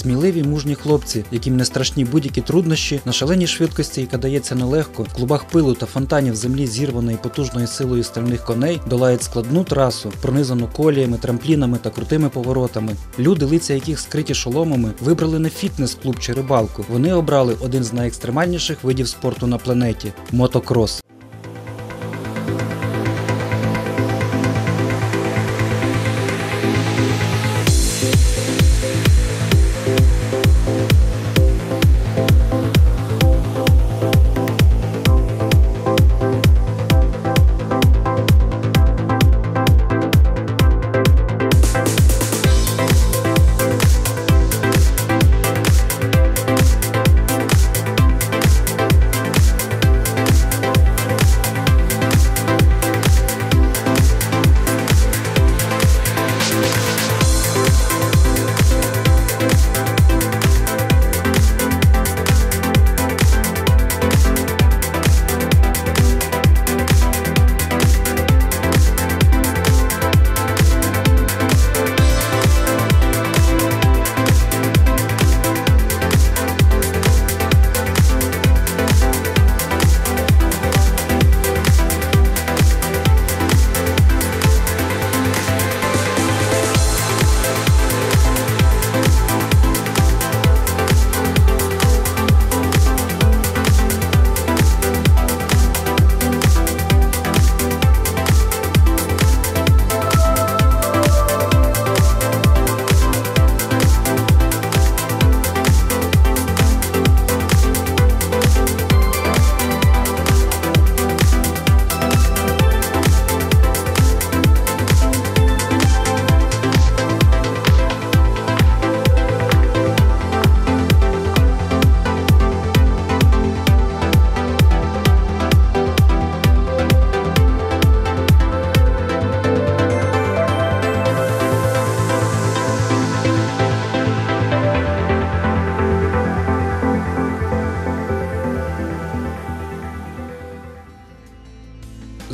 Сміливі мужні хлопці, яким не страшні будь-які труднощі, на шаленій швидкості, яка дається нелегко, в клубах пилу та фонтанів землі, зірваної потужною силою стальних коней, долають складну трасу, пронизану коліями, трамплінами та крутими поворотами. Люди, лиця яких скриті шоломами, вибрали не фітнес-клуб чи рибалку. Вони обрали один з найекстремальніших видів спорту на планеті мотокрос.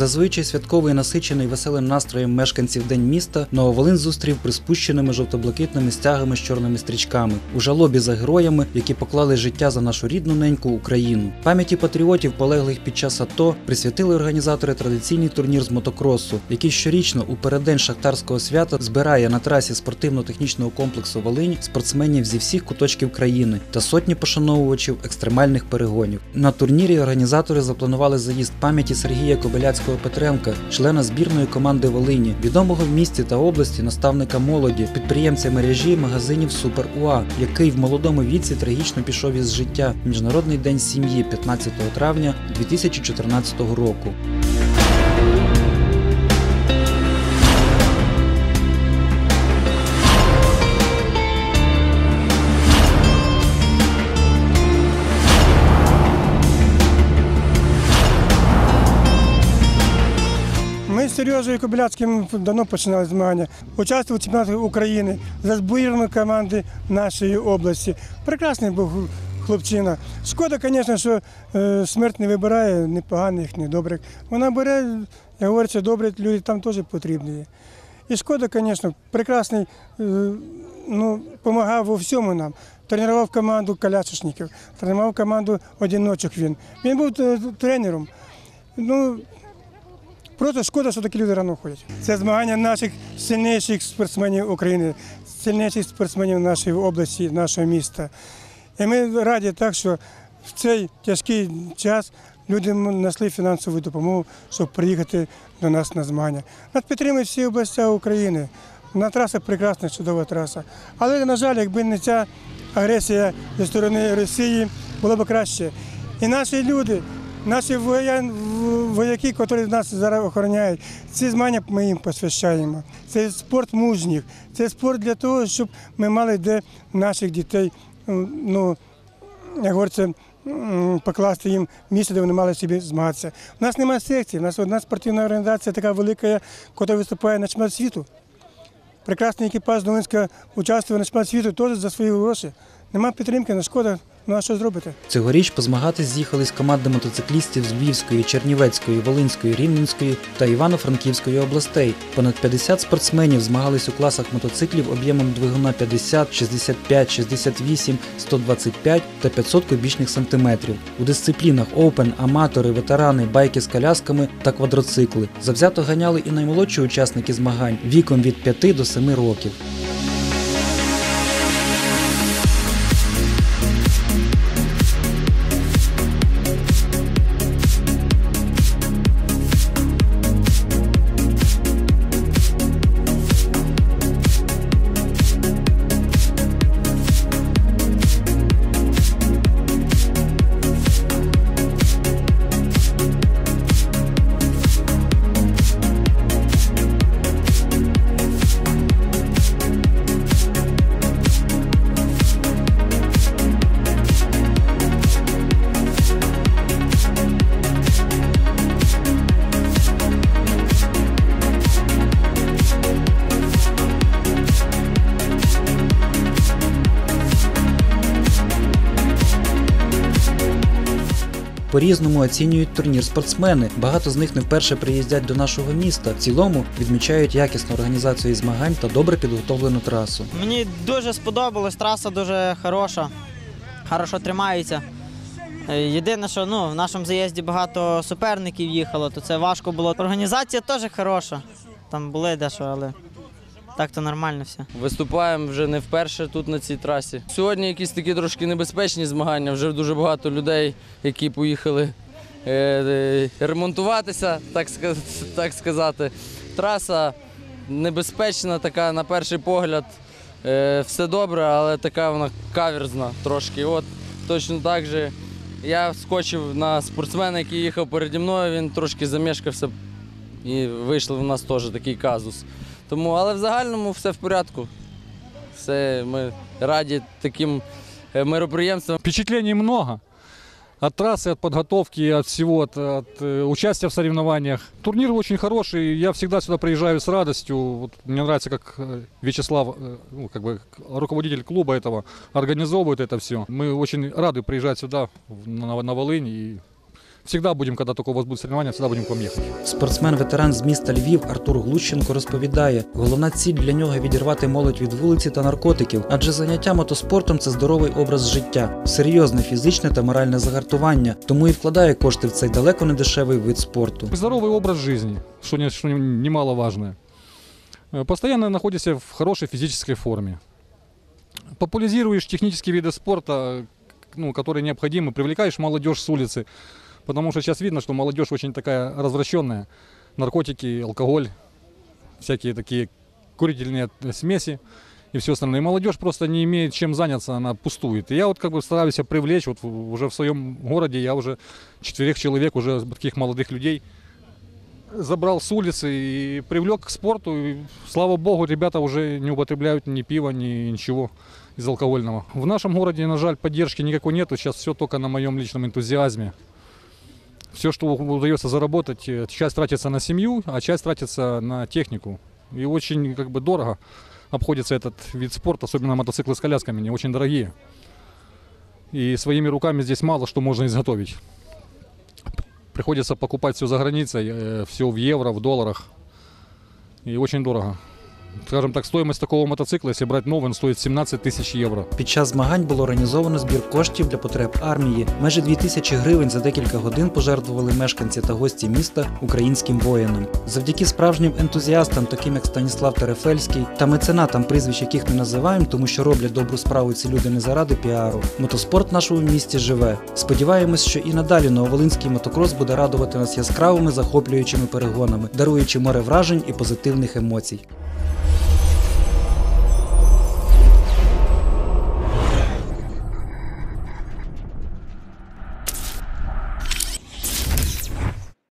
Зазвичай святковий насичений веселим настроєм мешканців день міста Нововолин зустрів приспущеними жовто-блакитними стягами з чорними стрічками у жалобі за героями, які поклали життя за нашу рідну неньку Україну. Пам'яті патріотів, полеглих під час АТО, присвятили організатори традиційний турнір з мотокросу, який щорічно у переддень шахтарського свята збирає на трасі спортивно-технічного комплексу Волинь спортсменів зі всіх куточків країни та сотні пошановувачів екстремальних перегонів. На турнірі організатори запланували заїзд пам'яті Сергія Кобиляцького Петренка, члена збірної команди Волині, відомого в місті та області наставника молоді, підприємця мережі магазинів Супер УА, який в молодому віці трагічно пішов із життя Міжнародний день сім'ї 15 травня 2014 року. Ми з Сережею Кобиляцьким давно починали змагання. Участвував у чемпіонаті України за збірну команди нашої області. Прекрасний був хлопчина. Шкода, звісно, що е, смерть не вибирає ні поганих, ні добрих. Вона бере, як говориться, добрі люди там теж потрібні. І шкода, звісно, прекрасний, е, ну, допомагав у всьому нам. Тренував команду колясочників, тренував команду одиночок він. Він був е, тренером. Ну, Просто шкода, що такі люди рано ходять. Це змагання наших сильніших спортсменів України, сильніших спортсменів нашої області, нашого міста. І ми раді так, що в цей тяжкий час люди знайшли фінансову допомогу, щоб приїхати до нас на змагання. Нас підтримують всі області України. На траса прекрасна, чудова траса. Але, на жаль, якби не ця агресія зі сторони Росії, було б краще. І наші люди, наші воя- вояки, які нас зараз охороняють, ці змагання ми їм посвящаємо. Це спорт мужніх, це спорт для того, щоб ми мали де наших дітей, ну, як говориться, покласти їм місце, де вони мали собі змагатися. У нас немає секції, у нас одна спортивна організація така велика, яка виступає на чемпіонат світу. Прекрасний екіпаж Долинська участвує на чемпіонат світу теж за свої гроші. Нема підтримки, на шкода, Ну а що зробите? Цьогоріч позмагатись з'їхались команди мотоциклістів з Львівської, Чернівецької, Волинської, Рівненської та Івано-Франківської областей. Понад 50 спортсменів змагались у класах мотоциклів об'ємом двигуна 50, 65, 68, 125 та 500 кубічних сантиметрів. У дисциплінах Open, аматори, ветерани, байки з колясками та квадроцикли. Завзято ганяли і наймолодші учасники змагань віком від 5 до 7 років. По-різному оцінюють турнір спортсмени. Багато з них не вперше приїздять до нашого міста. В цілому відмічають якісну організацію змагань та добре підготовлену трасу. Мені дуже сподобалось, траса дуже хороша, хорошо тримається. Єдине, що ну, в нашому заїзді багато суперників їхало, то це важко було. Організація теж хороша. Там були дещо, але так то нормально все. Виступаємо вже не вперше тут на цій трасі. Сьогодні якісь такі трошки небезпечні змагання. Вже дуже багато людей, які поїхали е, е, ремонтуватися, так, так сказати. Траса небезпечна, така на перший погляд. Е, все добре, але така вона каверзна трошки. От точно так же я скочив на спортсмена, який їхав переді мною, він трошки замішкався і вийшов у нас теж такий казус. Тому, але в загальному все в порядку. Все, ми раді таким е, мероприємствам. Впечатлений много. От трассы, от подготовки, от всего, от, от, э, участия в соревнованиях. Турнир очень хороший, я всегда сюда приезжаю с радостью. Вот мне нравится, как э, Вячеслав, э, ну, как бы к- руководитель клуба этого, организовывает это все. Мы очень рады приезжать сюда, в- на, на Волынь, и всегда будем, когда только у вас будут соревнования, всегда будем к вам ехать. Спортсмен-ветеран з міста Львів Артур Глущенко розповідає, головна ціль для нього відірвати молодь від вулиці та наркотиків, адже заняття мотоспортом це здоровий образ життя, серйозне фізичне та моральне загартування, тому і вкладає кошти в цей далеко не дешевий вид спорту. Здоровый образ жизни, что, не, что не- немаловажно. Э, Постоянно находишься в хорошей физической форме. Популяризируешь технические виды спорта, э, к- ну, которые необходимы, привлекаешь молодежь с улицы. Потому что сейчас видно, что молодежь очень такая развращенная. Наркотики, алкоголь, всякие такие курительные смеси и все остальное. И молодежь просто не имеет чем заняться, она пустует. И я вот как бы стараюсь себя привлечь, вот уже в своем городе я уже четырех человек, уже таких молодых людей забрал с улицы и привлек к спорту. И, слава богу, ребята уже не употребляют ни пива, ни ничего из алкогольного. В нашем городе, на жаль, поддержки никакой нету. Сейчас все только на моем личном энтузиазме. Все, что удается заработать, э, часть тратится на семью, а часть тратится на технику. И очень как бы дорого обходится этот вид спорта, особенно мотоциклы с колясками, они очень дорогие. И своими руками здесь мало что можно изготовить. Приходится покупать все за границей, все в евро, в долларах. И очень дорого. Скажем так, стоимость такого мотоцикла, если брать новый, он стоит 17 тысяч евро. Під час змагань було організовано збір коштів для потреб армії. Майже 2 тисячі гривень за декілька годин пожертвували мешканці та гості міста українським воїнам. Завдяки справжнім ентузіастам, таким як Станіслав Терефельський, та меценатам, прізвищ яких не називаємо, тому що роблять добру справу ці люди не заради піару. Мотоспорт нашому місті живе. Сподіваємось, що і надалі Нововолинський мотокрос буде радувати нас яскравими захоплюючими перегонами, даруючи море вражень і позитивних емоцій.